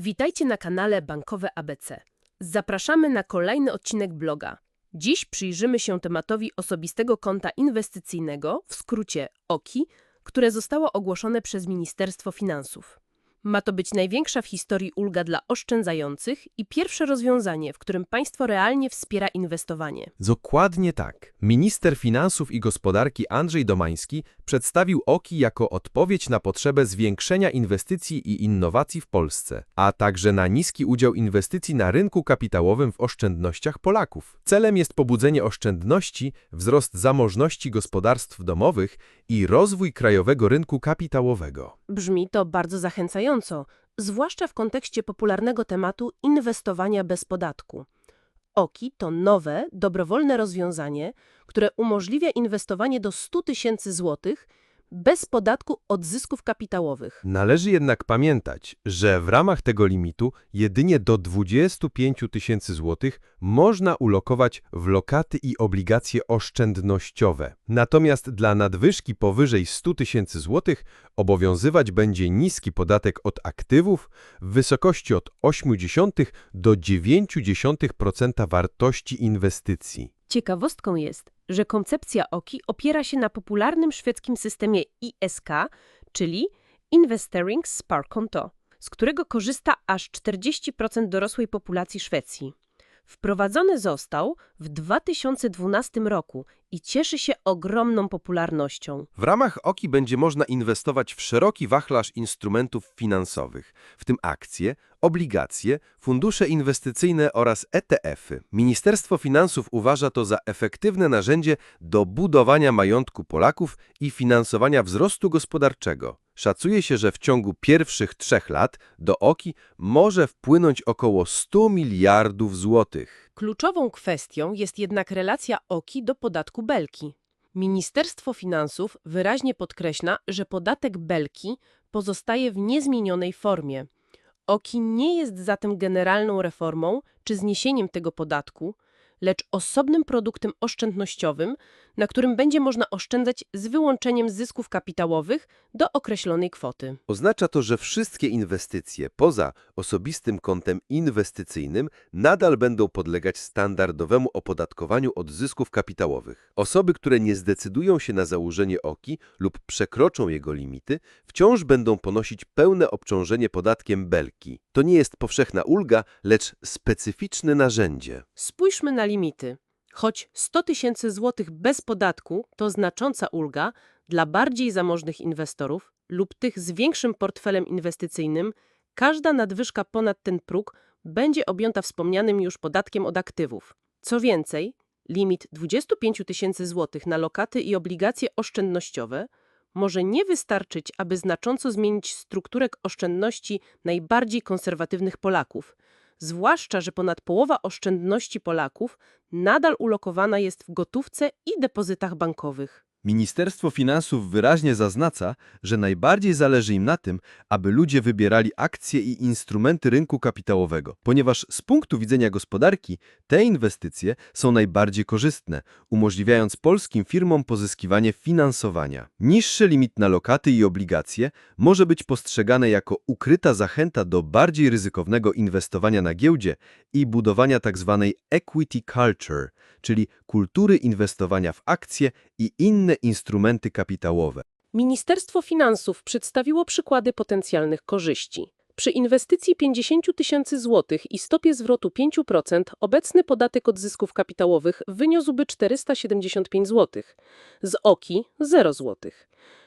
Witajcie na kanale Bankowe ABC. Zapraszamy na kolejny odcinek bloga. Dziś przyjrzymy się tematowi osobistego konta inwestycyjnego, w skrócie OKI, które zostało ogłoszone przez Ministerstwo Finansów. Ma to być największa w historii ulga dla oszczędzających i pierwsze rozwiązanie, w którym państwo realnie wspiera inwestowanie. Dokładnie tak. Minister Finansów i Gospodarki Andrzej Domański przedstawił OKI jako odpowiedź na potrzebę zwiększenia inwestycji i innowacji w Polsce, a także na niski udział inwestycji na rynku kapitałowym w oszczędnościach Polaków. Celem jest pobudzenie oszczędności, wzrost zamożności gospodarstw domowych i rozwój krajowego rynku kapitałowego. Brzmi to bardzo zachęcająco, zwłaszcza w kontekście popularnego tematu inwestowania bez podatku. OKI to nowe, dobrowolne rozwiązanie, które umożliwia inwestowanie do 100 tysięcy złotych bez podatku od zysków kapitałowych. Należy jednak pamiętać, że w ramach tego limitu jedynie do 25 tysięcy złotych można ulokować w lokaty i obligacje oszczędnościowe. Natomiast dla nadwyżki powyżej 100 tysięcy złotych obowiązywać będzie niski podatek od aktywów w wysokości od 0,8 do 0,9% wartości inwestycji. Ciekawostką jest, że koncepcja OKI opiera się na popularnym szwedzkim systemie ISK, czyli Investering Sparkonto, z którego korzysta aż 40% dorosłej populacji Szwecji. Wprowadzony został w 2012 roku i cieszy się ogromną popularnością. W ramach OKI będzie można inwestować w szeroki wachlarz instrumentów finansowych, w tym akcje, obligacje, fundusze inwestycyjne oraz ETF-y. Ministerstwo Finansów uważa to za efektywne narzędzie do budowania majątku Polaków i finansowania wzrostu gospodarczego. Szacuje się, że w ciągu pierwszych trzech lat do OKI może wpłynąć około 100 miliardów złotych. Kluczową kwestią jest jednak relacja OKI do podatku Belki. Ministerstwo Finansów wyraźnie podkreśla, że podatek Belki pozostaje w niezmienionej formie. OKI nie jest zatem generalną reformą czy zniesieniem tego podatku, lecz osobnym produktem oszczędnościowym, na którym będzie można oszczędzać z wyłączeniem zysków kapitałowych do określonej kwoty. Oznacza to, że wszystkie inwestycje poza osobistym kontem inwestycyjnym nadal będą podlegać standardowemu opodatkowaniu od zysków kapitałowych. Osoby, które nie zdecydują się na założenie OKI lub przekroczą jego limity, wciąż będą ponosić pełne obciążenie podatkiem belki. To nie jest powszechna ulga, lecz specyficzne narzędzie. Spójrzmy na limity. Choć 100 tysięcy złotych bez podatku to znacząca ulga dla bardziej zamożnych inwestorów lub tych z większym portfelem inwestycyjnym, każda nadwyżka ponad ten próg będzie objęta wspomnianym już podatkiem od aktywów. Co więcej, limit 25 tysięcy złotych na lokaty i obligacje oszczędnościowe może nie wystarczyć, aby znacząco zmienić strukturę oszczędności najbardziej konserwatywnych Polaków – zwłaszcza, że ponad połowa oszczędności Polaków nadal ulokowana jest w gotówce i depozytach bankowych. Ministerstwo Finansów wyraźnie zaznacza, że najbardziej zależy im na tym, aby ludzie wybierali akcje i instrumenty rynku kapitałowego, ponieważ z punktu widzenia gospodarki te inwestycje są najbardziej korzystne, umożliwiając polskim firmom pozyskiwanie finansowania. Niższy limit na lokaty i obligacje może być postrzegane jako ukryta zachęta do bardziej ryzykownego inwestowania na giełdzie i budowania tzw. equity culture, czyli kultury inwestowania w akcje i inne instrumenty kapitałowe. Ministerstwo Finansów przedstawiło przykłady potencjalnych korzyści. Przy inwestycji 50 tysięcy złotych i stopie zwrotu 5% obecny podatek od zysków kapitałowych wyniósłby 475 zł, z OKI 0 zł.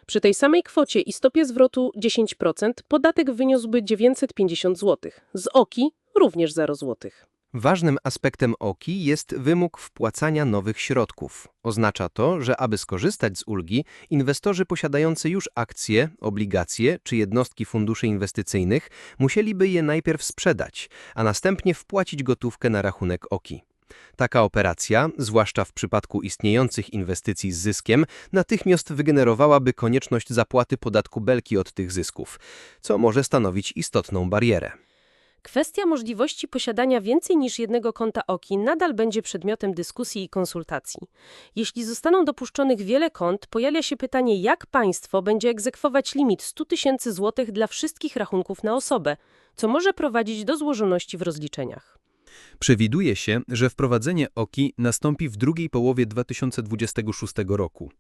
Przy tej samej kwocie i stopie zwrotu 10% podatek wyniósłby 950 zł, z OKI również 0 zł. Ważnym aspektem OKI jest wymóg wpłacania nowych środków. Oznacza to, że aby skorzystać z ulgi, inwestorzy posiadający już akcje, obligacje czy jednostki funduszy inwestycyjnych musieliby je najpierw sprzedać, a następnie wpłacić gotówkę na rachunek OKI. Taka operacja, zwłaszcza w przypadku istniejących inwestycji z zyskiem, natychmiast wygenerowałaby konieczność zapłaty podatku belki od tych zysków, co może stanowić istotną barierę. Kwestia możliwości posiadania więcej niż jednego konta OKI nadal będzie przedmiotem dyskusji i konsultacji. Jeśli zostaną dopuszczonych wiele kont, pojawia się pytanie, jak państwo będzie egzekwować limit 100 tysięcy złotych dla wszystkich rachunków na osobę, co może prowadzić do złożoności w rozliczeniach. Przewiduje się, że wprowadzenie OKI nastąpi w drugiej połowie 2026 roku.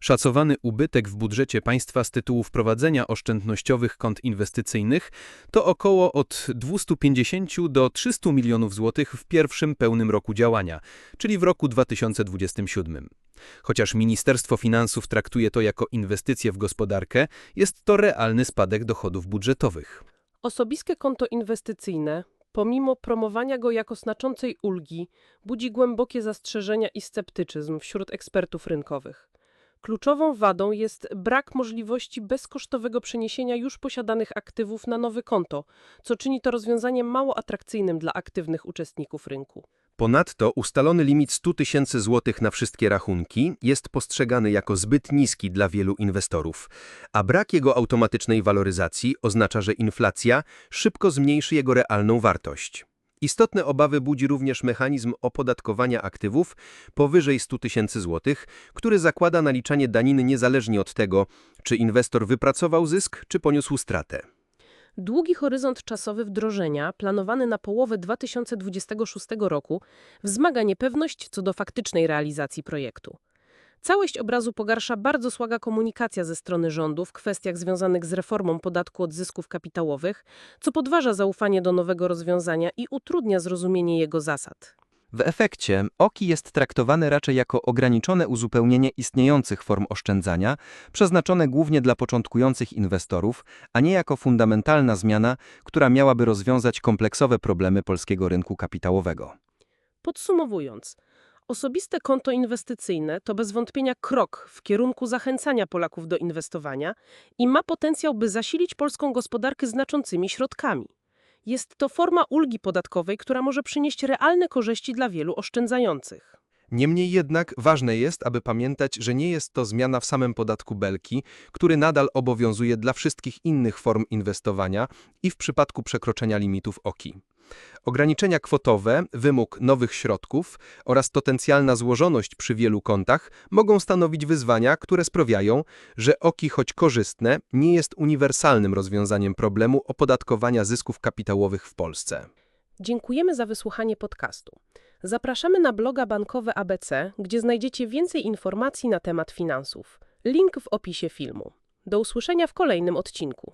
Szacowany ubytek w budżecie państwa z tytułu wprowadzenia oszczędnościowych kont inwestycyjnych to około od 250 do 300 milionów złotych w pierwszym pełnym roku działania, czyli w roku 2027. Chociaż Ministerstwo Finansów traktuje to jako inwestycję w gospodarkę, jest to realny spadek dochodów budżetowych. Osobiskie konto inwestycyjne, pomimo promowania go jako znaczącej ulgi, budzi głębokie zastrzeżenia i sceptycyzm wśród ekspertów rynkowych. Kluczową wadą jest brak możliwości bezkosztowego przeniesienia już posiadanych aktywów na nowe konto, co czyni to rozwiązanie mało atrakcyjnym dla aktywnych uczestników rynku. Ponadto ustalony limit 100 tysięcy złotych na wszystkie rachunki jest postrzegany jako zbyt niski dla wielu inwestorów, a brak jego automatycznej waloryzacji oznacza, że inflacja szybko zmniejszy jego realną wartość. Istotne obawy budzi również mechanizm opodatkowania aktywów powyżej 100 tysięcy złotych, który zakłada naliczanie daniny niezależnie od tego, czy inwestor wypracował zysk, czy poniósł stratę. Długi horyzont czasowy wdrożenia, planowany na połowę 2026 roku, wzmaga niepewność co do faktycznej realizacji projektu. Całość obrazu pogarsza bardzo słaga komunikacja ze strony rządu w kwestiach związanych z reformą podatku od zysków kapitałowych, co podważa zaufanie do nowego rozwiązania i utrudnia zrozumienie jego zasad. W efekcie OKI jest traktowane raczej jako ograniczone uzupełnienie istniejących form oszczędzania, przeznaczone głównie dla początkujących inwestorów, a nie jako fundamentalna zmiana, która miałaby rozwiązać kompleksowe problemy polskiego rynku kapitałowego. Podsumowując, osobiste konto inwestycyjne to bez wątpienia krok w kierunku zachęcania Polaków do inwestowania i ma potencjał, by zasilić polską gospodarkę znaczącymi środkami. Jest to forma ulgi podatkowej, która może przynieść realne korzyści dla wielu oszczędzających. Niemniej jednak ważne jest, aby pamiętać, że nie jest to zmiana w samym podatku Belki, który nadal obowiązuje dla wszystkich innych form inwestowania i w przypadku przekroczenia limitów OKI. Ograniczenia kwotowe, wymóg nowych środków oraz potencjalna złożoność przy wielu kontach mogą stanowić wyzwania, które sprawiają, że OKI, choć korzystne, nie jest uniwersalnym rozwiązaniem problemu opodatkowania zysków kapitałowych w Polsce. Dziękujemy za wysłuchanie podcastu. Zapraszamy na bloga bankowe ABC, gdzie znajdziecie więcej informacji na temat finansów. Link w opisie filmu. Do usłyszenia w kolejnym odcinku.